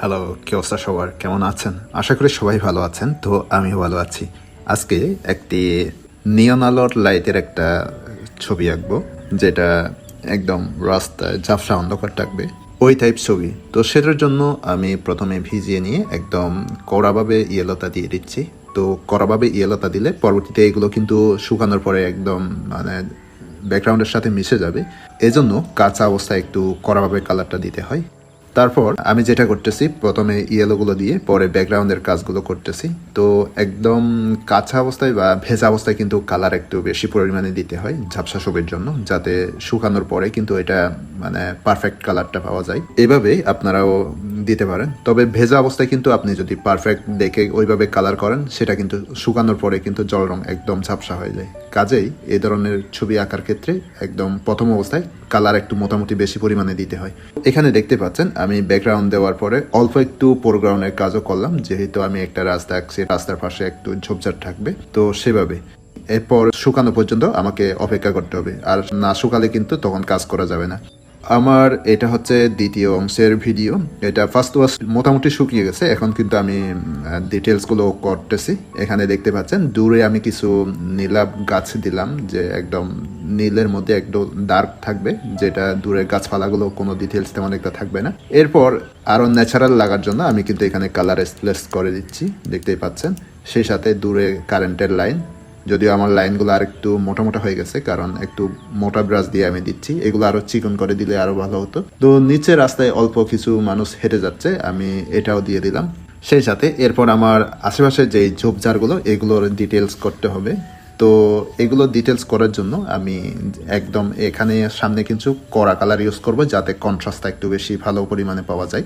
Hello কি অবস্থা সবার? কেমন আছেন? আশা করি সবাই ভালো আছেন, তো আমিও ভালো আছি। আজকে একটি নিয়ন আলোর লাইটের একটা ছবি আঁকবো, যেটা একদম রাস্তায় ঝাপসা অন্ধকার থাকবে। ওই টাইপ ছবি। তো সেটার জন্য আমি প্রথমে ভিজিয়ে নিয়ে একদম কড়াভাবে ইয়েলোতা দিয়ে দিচ্ছি। তো কড়াভাবে ইয়েলোতা দিলে পরবর্তীতে এগুলো কিন্তু শুকানোর পরে একদম মানে ব্যাকগ্রাউন্ডের সাথে মিশে যাবে। এজন্য কাঁচা অবস্থায় একটু কড়াভাবে কালারটা দিতে হয়। তারপর আমি যেটা করতেছি, প্রথমে ইয়েলোগুলো দিয়ে, পরে ব্যাকগ্রাউন্ডের কাজগুলো করতেছি। তো একদম কাঁচা অবস্থায় বা ভেজা অবস্থায় কিন্তু কালার একটু বেশি পরিমাণে দিতে হয় ঝাপসা ছবির জন্য, যাতে শুকানোর পরে কিন্তু এটা মানে পারফেক্ট কালারটা পাওয়া যায়। এভাবে আপনারাও দিতে পারেন। তবে ভেজা অবস্থায় কিন্তু আপনি যদি পারফেক্ট দেখে ওইভাবে কালার করেন, সেটা কিন্তু শুকানোর পরে কিন্তু জল রং একদম ঝাপসা হয়ে যায়। কাজেই এই ধরনের ছবি আঁকার ক্ষেত্রে একদম প্রথম অবস্থায় কালার একটু মোটামুটি বেশি পরিমাণে দিতে হয়। এখানে দেখতে পাচ্ছেন, আমি ব্যাকগ্রাউন্ড দেওয়ার পরে অল্প একটু ফোরগ্রাউন্ডের কাজও করলাম, যেহেতু আমি একটা রাস্তা আঁকছি, রাস্তার পাশে একটু ঝোপঝাড় থাকবে, তো সেভাবে। এরপর শুকানো পর্যন্ত আমাকে অপেক্ষা করতে হবে, আর না শুকালে কিন্তু তখন কাজ করা যাবে না। আমার এটা হচ্ছে দ্বিতীয় অংশের ভিডিও এটা ফার্স্ট ওয়াশ মোটামুটি শুকিয়ে গেছে, এখন কিন্তু আমি ডিটেলসগুলো করতেছি। এখানে দেখতে পাচ্ছেন, দূরে আমি কিছু নীলাভ গাছ দিলাম, যে একদম নীলের মধ্যে একদম ডার্ক থাকবে, যেটা দূরের গাছপালাগুলো কোনো ডিটেলস তেমন একটা থাকবে না। এরপর আরও ন্যাচারাল লাগার জন্য আমি কিন্তু এখানে কালার স্প্লেস করে দিচ্ছি, দেখতেই পাচ্ছেন। সেই সাথে দূরে কারেন্টের লাইন যদিও আমার লাইনগুলো আর একটু মোটা মোটা হয়ে গেছে, কারণ একটু মোটা ব্রাশ দিয়ে আমি দিচ্ছি। এগুলো আরও চিকন করে দিলে আরও ভালো হতো। তো নিচে রাস্তায় অল্প কিছু মানুষ হেঁটে যাচ্ছে, আমি এটাও দিয়ে দিলাম। সেই সাথে এরপর আমার আশেপাশে যে ঝোপঝাড়গুলো, এগুলোর ডিটেলস করতে হবে। তো এগুলো ডিটেলস করার জন্য আমি একদম এখানে সামনে কিছু কড়া কালার ইউজ করব যাতে কন্ট্রাস্টটা একটু বেশি ভালো পরিমাণে পাওয়া যায়।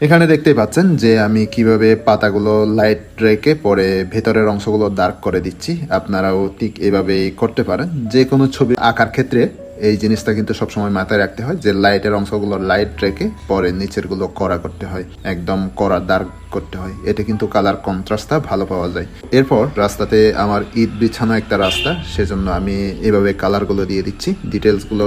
এখানে দেখতেই পাচ্ছেন যে আমি কীভাবে পাতাগুলো লাইট রেখে পরে ভেতরের অংশগুলো ডার্ক করে দিচ্ছি। আপনারাও ঠিক এভাবেই করতে পারেন। যে কোনো ছবি আঁকার ক্ষেত্রে এই জিনিসটা কিন্তু সবসময় মাথায় রাখতে হয় যে লাইটের অংশগুলো লাইট রেখে পরে নিচেরগুলো কড়া করতে হয়, একদম করা দাগ করতে হয়। এটা কিন্তু কালার কন্ট্রাস্টটা ভালো পাওয়া যায়। এরপর রাস্তাতে আমার ইট বিছানো একটা রাস্তা, সেজন্য আমি এভাবে কালারগুলো দিয়ে দিচ্ছি। ডিটেলসগুলো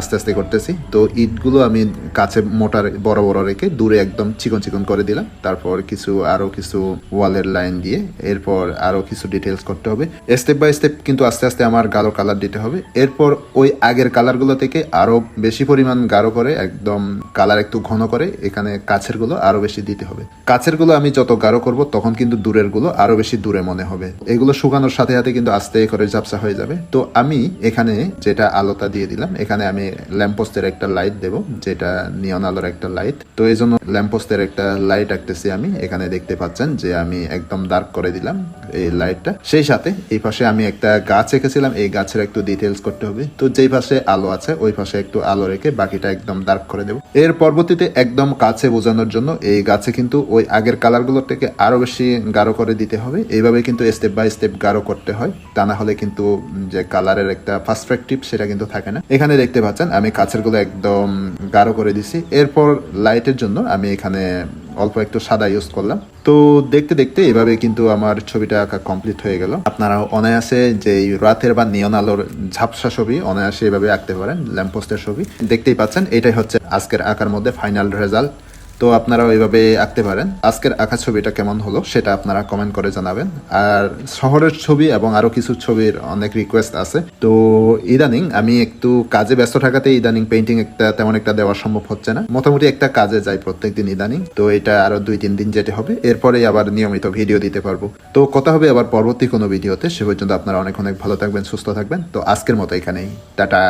আস্তে আস্তে করতেছি। তো ইটগুলো আমি কাছে মোটার বড় বড় রেখে দূরে একদম চিকন চিকন করে দিলাম। তারপর কিছু, আরও কিছু ওয়ালের লাইন দিয়ে এরপর আরও কিছু ডিটেলস করতে হবে। স্টেপ বাই স্টেপ কিন্তু আস্তে আস্তে আমার গাঢ় কালার দিতে হবে। এরপর ওই আগের কালারগুলো থেকে আরও বেশি পরিমাণ গাঢ় করে, একদম কালার একটু ঘন করে এখানে কাছেরগুলো আরও বেশি দিতে হবে। কাছেরগুলো আমি যত গাঢ় করব তখন কিন্তু দূরেরগুলো আরও বেশি দূরে মনে হবে। এগুলো শুকানোর সাথে সাথে কিন্তু আস্তে করে ঝাপসা হয়ে যাবে। তো আমি এখানে যেটা আলোটা দিয়ে দিলাম, এখানে আমি ল্যাম্পোস্টের একটা লাইট দেব, যেটা নিয়ন আলোর একটা লাইট তো এই জন্য ল্যাম্পোস্টের একটা লাইট আঁকতেছি আমি, এখানে দেখতে পাচ্ছেন যে আমি একদম ডার্ক করে দিলাম। এই লাইটটা সেই সাথে এই পাশে আমি একটা গাছ এঁকেছিলাম এই গাছের একটু ডিটেলস করতে হবে। তো যেই পাশে আলো আছে, ওই পাশে একটু আলো রেখে বাকিটা একদম ডার্ক করে দেবো। এর পরবর্তীতে একদম কাছে বোঝানোর জন্য এই গাছে কিন্তু ওই আগের কালারগুলোর থেকে আরও বেশি গাঢ় করে দিতে হবে। এইভাবে কিন্তু স্টেপ বাই স্টেপ গাঢ় করতে হয়। তা না হলে কিন্তু যে কালারের একটা পার্সপেক্টিভ সেটা কিন্তু থাকে না। এখানে দেখতে পাচ্ছেন, আমি কাছেরগুলো একদম গাঢ় করে দিছি। এরপর লাইটের জন্য আমি এখানে অল্প একটু সাদা ইউজ করলাম। তো দেখতে দেখতে এভাবে কিন্তু আমার ছবিটা আঁকা কমপ্লিট হয়ে গেল। আপনারা অনায়াসে যে রাতের বা নিয়ন আলোর ঝাপসা ছবি, অনায়াসে এভাবে আঁকতে পারেন ল্যাম্পোস্টের ছবি। দেখতেই পাচ্ছেন, এটাই হচ্ছে আজকের আঁকার মধ্যে ফাইনাল রেজাল্ট তো আপনারা ওইভাবে আঁকতে পারেন। আজকের আঁকা ছবিটা কেমন হলো সেটা আপনারা কমেন্ট করে জানাবেন। আর শহরের ছবি এবং আরও কিছু ছবির অনেক রিকোয়েস্ট আছে। তো ইদানিং আমি একটু কাজে ব্যস্ত থাকাতে ইদানিং পেন্টিং একটা তেমন একটা দেওয়া সম্ভব হচ্ছে না। মোটামুটি একটা কাজে যাই প্রত্যেকদিন ইদানিং। তো এটা আরও দুই তিন দিন যেতে হবে। এরপরে আবার নিয়মিত ভিডিও দিতে পারব। তো কথা হবে আবার পরবর্তী কোনো ভিডিওতে সে পর্যন্ত আপনারা অনেক অনেক ভালো থাকবেন, সুস্থ থাকবেন। তো আজকের মতো এখানেই। টাটা!